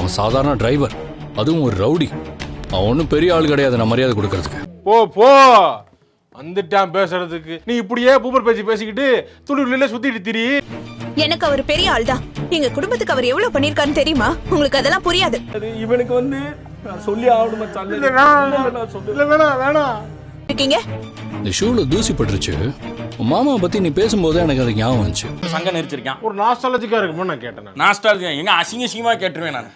அவன் சாதாரண டிரைவர் அதுவும் ஒரு ரவுடி. அவன் ஒன்றும் பெரிய ஆள் கிடையாது நான் மரியாதை கொடுக்கறதுக்கு. போ போ. வந்துட்டான் பேசுறதுக்கு. நீ இப்படியே பூப்பர் பேச்சு பேசிக்கிட்டு துளிர்ல சுத்திட்டு திரி. எனக்கு அவர் பெரிய ஆள் தான் எங்க குடும்பத்துக்கு அவர் எவ்வளவு பண்ணிருக்காருன்னு தெரியுமா? உங்களுக்கு அதெல்லாம் புரியாது. அது இவனுக்கு வந்து நான் சொல்லி ஆகணும் வேணாம் வேணாம். இருக்கீங்க? இந்த ஷூல தூசி பட்டுருச்சு. மாமாவை பத்தி நீ பேசும்போது எனக்கு அது ஞாபகம் வந்துச்சு. சங்க நெரிச்சிருக்கான் ஒரு நாஸ்டாலஜிக்கா இருக்குமோ நான் கேட்டேன் நான். நாஸ்டால் எங்க அசிங்க அசிங்கமா கேட்டுருவேன் நான்.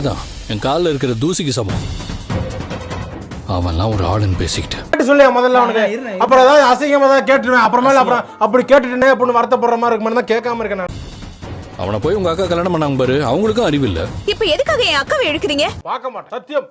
அதான் என் காலில் இருக்கிற தூசிக்கு சமம். அவன்லாம் ஒரு ஆளுன்னு பேசிக்கிட்டு. கேட்டு சொல்லியா முதல்ல அவனுக்கு. அப்புறம் ஏதாவது அசிங்கமா தான் கேட்டுருவேன். அப்புறமேல அப்புறம் அப்படி கேட்டுட்டேனே அப்படின்னு வருத்தப்படுற மாதிரி இருக்குமா தான் கேட்காம இருக்கேன் நான். அவனை போய் உங்க அக்கா கல்யாணம் பண்ணாங்க பாரு. அவங்களுக்கும் அறிவு இல்ல. இப்ப எதுக்காக என் அக்காவை எடுக்கிறீங்க பார்க்க மாட்டேன். சத்தியம்.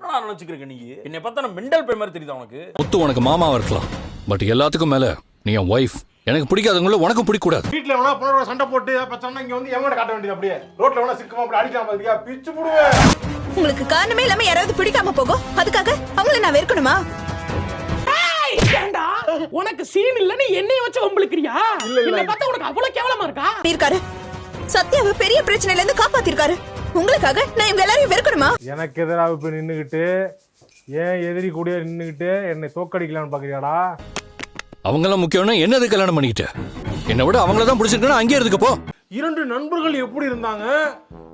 ஆமா. என்னடா நினைச்சுக்கிறீங்க நீ? என்னை பார்த்தா நான் மெண்டல் பே மாதிரி தெரியுதா உனக்கு? முத்து உனக்கு மாமாவா இருக்கலாம். பட் எல்லாத்துக்கும் மேல நீ என் ஒய்ஃப் எனக்கு பிடிக்காதவங்கள உனக்கும் பிடிக்கூடாது. வீட்டுல வேணா பொண்ணோட சண்டை போட்டு பிரச்சனை இங்க வந்து எவன் காட்ட வேண்டியது அப்படியே? ரோட்ல வேணா சிக்கமா அப்படி அடிக்கலாம் பாத்தியா? பிச்சு போடுவேன் உங்களுக்கு காரணமே இல்லாம யாராவது பிடிக்காம போகும் அதுக்காக அவங்கள நான் வெறுக்கணுமா? ஏன்டா உனக்கு சீன் இல்லன்னு என்னைய வச்சு வம்பிழுக்கிறியா? என்ன பார்த்தா உனக்கு அவ்வளவு கேவலமா இருக்கா? இருக்காரு. சத்யாவை பெரிய பிரச்சனையில இருந்து காப்பாத்திருக்காரு. உங்களுக்காக நான் இவங்க எல்லாரையும் வெறுக்கணுமா எனக்கு எதிராக இப்ப நின்னுகிட்டு ஏன் எதிரி கூட நின்னுகிட்டு என்னை தோக்கடிக்கலாம்னு பாக்குறியாடா அவங்கெல்லாம் முக்கியம்னா என்னது கல்யாணம் பண்ணிக்கிட்ட என்னை விட அவங்கள தான் பிடிச்சிருக்கா அங்கேயே இருந்துக்க போ இரண்டு நண்பர்கள் எப்படி இருந்தாங்க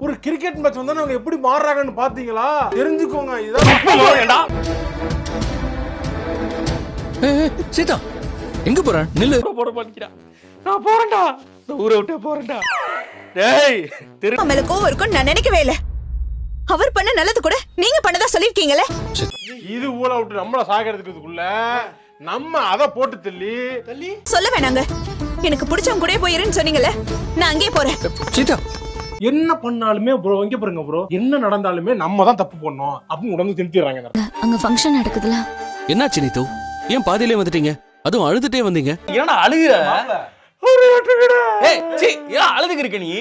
ஒரு கிரிக்கெட் மேட்ச் வந்தா அவங்க எப்படி மாறுறாங்கன்னு பாத்தீங்களா தெரிஞ்சுக்கோங்க இதான் சீதா எங்க போற நில்லு போட மாட்டேங்கிறான் நான் போறேன்டா ஊரை விட்டே போறேன்டா. டேய் திரு மேல கோவம் இருக்கும்னு நான் நினைக்கவே இல்ல. அவர் பண்ண நல்லது கூட நீங்க பண்ணதா சொல்லிருக்கீங்களே இது ஊழ விட்டு நம்மள சாகிறதுக்குள்ள நம்ம அதை போட்டு தள்ளி. சொல்ல வேணாங்க. எனக்கு பிடிச்சவங்க கூட போயிருன்னு சொன்னீங்கல்ல நான் அங்கேயே போறேன். சீதா. என்ன பண்ணாலுமே ப்ரோ இங்க பாருங்க ப்ரோ என்ன நடந்தாலுமே நம்ம தான் தப்பு பண்ணோம் அப்படின்னு உடம்பு திருத்திடுறாங்க அங்க ஃபங்க்ஷன் நடக்குதுல. என்னாச்சு நீத்து ஏன் பாதியிலே வந்துட்டீங்க? அதுவும் அழுதுட்டே வந்தீங்க. என்னடா அழுகுற? ஏய் சீ ஏன் அழுதுக்கு இருக்க நீ